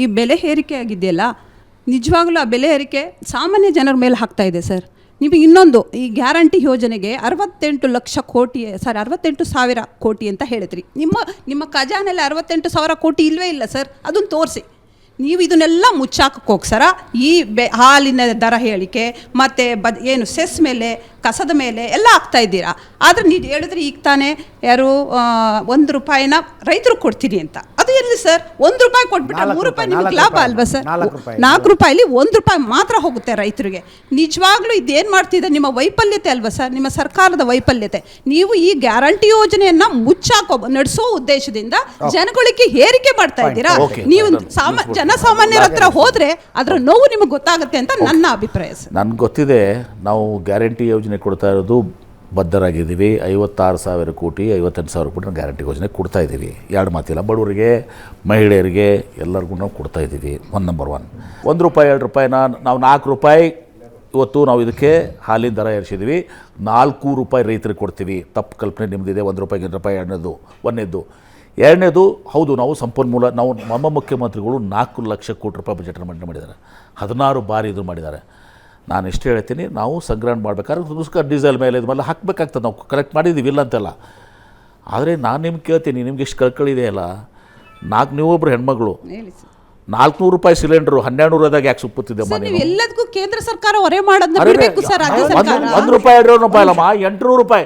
ಈ ಬೆಲೆ ಏರಿಕೆ ಆಗಿದೆಯಲ್ಲ, ನಿಜವಾಗ್ಲೂ ಆ ಬೆಲೆ ಏರಿಕೆ ಸಾಮಾನ್ಯ ಜನರ ಮೇಲೆ ಹಾಕ್ತಾ ಇದೆ ಸರ್. ನಿಮಗೆ ಇನ್ನೊಂದು, ಈ ಗ್ಯಾರಂಟಿ ಯೋಜನೆಗೆ ಅರವತ್ತೆಂಟು ಲಕ್ಷ ಕೋಟಿ, ಸರ್, ಅರವತ್ತೆಂಟು ಸಾವಿರ ಕೋಟಿ ಅಂತ ಹೇಳಿದ್ರಿ. ನಿಮ್ಮ ನಿಮ್ಮ ಖಜಾನೆಯಲ್ಲಿ ಅರವತ್ತೆಂಟು ಸಾವಿರ ಕೋಟಿ ಇಲ್ಲವೇ ಇಲ್ಲ ಸರ್, ಅದನ್ನು ತೋರಿಸಿ. ನೀವು ಇದನ್ನೆಲ್ಲ ಮುಚ್ಚಾಕಕ್ಕೆ ಹೋಗ್ಸರ ಈ ಬೆ, ಹಾಲಿನ ದರ ಹೇಳಿಕೆ, ಮತ್ತು ಬದ್, ಏನು, ಸೆಸ್ ಮೇಲೆ, ಕಸದ ಮೇಲೆ ಎಲ್ಲ ಆಗ್ತಾ ಇದ್ದೀರಾ. ಆದರೆ ನೀವು ಹೇಳಿದ್ರೆ ಈಗ ತಾನೇ ಯಾರು ಒಂದು ರೂಪಾಯಿನ ರೈತರು ಕೊಡ್ತೀನಿ ಅಂತ. ಸರ್ ಒಂದು ರೂಪಾಯಿ ಕೊಟ್ಬಿಟ್ರೆ ನಾಲ್ಕು ಮೂರು ರೂಪಾಯಿ ರೂಪಾಯಿ, ನಿಮಗೆ ನಾಲ್ಕು ಲಾಭ ರೂಪಾಯಿ, ಅಲ್ವಾ ಸರ್ ನಾಲ್ಕು ರೂಪಾಯಿ. ನಾಲ್ಕು ರೂಪಾಯಿಲಿ ಒಂದು ರೂಪಾಯಿ ಮಾತ್ರ ಹೋಗುತ್ತೆ ರೈತರಿಗೆ. ನಿಜವಾಗ್ಲೂ ಇದೇನು ಮಾಡ್ತಿದೆ ನಿಮ್ಮ ವೈಫಲ್ಯತೆ ಅಲ್ವಾ ಸರ್ ನಿಮ್ಮ ಸರ್ಕಾರದ ವೈಫಲ್ಯತೆ. ನೀವು ಈ ಗ್ಯಾರಂಟಿ ಯೋಜನೆಯನ್ನ ಮುಚ್ಚಾಕೋ ನಡೆಸೋ ಉದ್ದೇಶದಿಂದ ಜನಗಳಿಗೆ ಹೇರಿಕೆ ಮಾಡ್ತಾ ಇದ್ದೀರಾ? Okay. ನೀವು ಸಾಮ ಜನಸಾಮಾನ್ಯರ ಹತ್ರ ಹೋದ್ರೆ ಅದರ ನೋವು ನಿಮಗೆ ಗೊತ್ತಾಗುತ್ತೆ ಅಂತ ನನ್ನ ಅಭಿಪ್ರಾಯ ಸರ್ ನನಗೆ ಗೊತ್ತಿದೆ ನಾವು ಗ್ಯಾರಂಟಿ ಯೋಜನೆ ಕೊಡ್ತಾ ಇರೋದು ಬದ್ಧರಾಗಿದ್ದೀವಿ. ಐವತ್ತಾರು ಸಾವಿರ ಕೋಟಿ, ಐವತ್ತೆಂಟು ಸಾವಿರ ಕೋಟಿ ಗ್ಯಾರಂಟಿ ಯೋಜನೆ ಕೊಡ್ತಾ ಇದ್ದೀವಿ. ಎರಡು ಮಾತಿಲ್ಲ, ಬಡವರಿಗೆ, ಮಹಿಳೆಯರಿಗೆ ಎಲ್ಲರಿಗೂ ನಾವು ಕೊಡ್ತಾ ಇದ್ದೀವಿ. ಒನ್ ನಂಬರ್ ಒನ್ ಒಂದು ರೂಪಾಯಿ, ಎರಡು ರೂಪಾಯಿನ ನಾವು ನಾಲ್ಕು ರೂಪಾಯಿ ಇವತ್ತು ನಾವು ಇದಕ್ಕೆ ಹಾಲಿನ ದರ ಏರಿಸಿದ್ವಿ ನಾಲ್ಕು ರೂಪಾಯಿ ರೈತರಿಗೆ ಕೊಡ್ತೀವಿ. ತಪ್ಪು ಕಲ್ಪನೆ ನಿಮ್ಮದಿದೆ ಒಂದು ರೂಪಾಯಿ ಎರಡು ರೂಪಾಯಿ, ಎರಡನೇದು, ಒಂದನೇದು. ಎರಡನೇದು, ಹೌದು, ನಾವು ಸಂಪನ್ಮೂಲ, ನಾವು ನಮ್ಮ ಮುಖ್ಯಮಂತ್ರಿಗಳು ನಾಲ್ಕು ಲಕ್ಷ ಕೋಟಿ ರೂಪಾಯಿ ಬಜೆಟನ್ನು ಮಂಡನೆ ಮಾಡಿದ್ದಾರೆ. ಹದಿನಾರು ಬಾರಿ ಇದು ಮಾಡಿದ್ದಾರೆ. ನಾನು ಎಷ್ಟು ಹೇಳ್ತೀನಿ ನಾವು ಸಂಗ್ರಹಣೆ ಮಾಡಬೇಕಾದ್ರೆ ದುಸ್ಕರ್ ಡೀಸೆಲ್ ಮೇಲೆ ಇದು ಮೇಲೆ ಹಾಕಬೇಕಾಗ್ತದೆ ನಾವು ಕಲೆಕ್ಟ್ ಮಾಡಿದ್ದೀವಿ ಇಲ್ಲ ಅಂತೆಲ್ಲ. ಆದರೆ ನಾನು ನಿಮ್ಗೆ ಕೇಳ್ತೀನಿ ನಿಮ್ಗೆ ಎಷ್ಟು ಕಳ್ಕಳಿದೆಯಲ್ಲ ನಾಲ್ಕು ನೀವೊಬ್ರು ಹೆಣ್ಮಗಳು. ಹೇಳಿ ಸರ್. ನಾಲ್ಕುನೂರು ರೂಪಾಯಿ ಸಿಲಿಂಡರ್ ಹನ್ನೆರಡು ನೂರದಾಗ ಯಾಕೆ ಸುಪ್ಪುತ್ತಿದೆ ಮನೆ ನೀವು ಎಲ್ಲದಕ್ಕೂ ಕೇಂದ್ರ ಸರ್ಕಾರ ಹೊರೆ ಮಾಡೋದನ್ನ ಬಿಡಬೇಕು ಸರ್ ರಾಜ್ಯ ಒಂದು ಸರ್ಕಾರ. ಒಂದು ರೂಪಾಯಿ ಎರಡು ರೂಪಾಯಿ ಅಲ್ಲಮ್ಮ ಎಂಟುನೂರು ರೂಪಾಯಿ.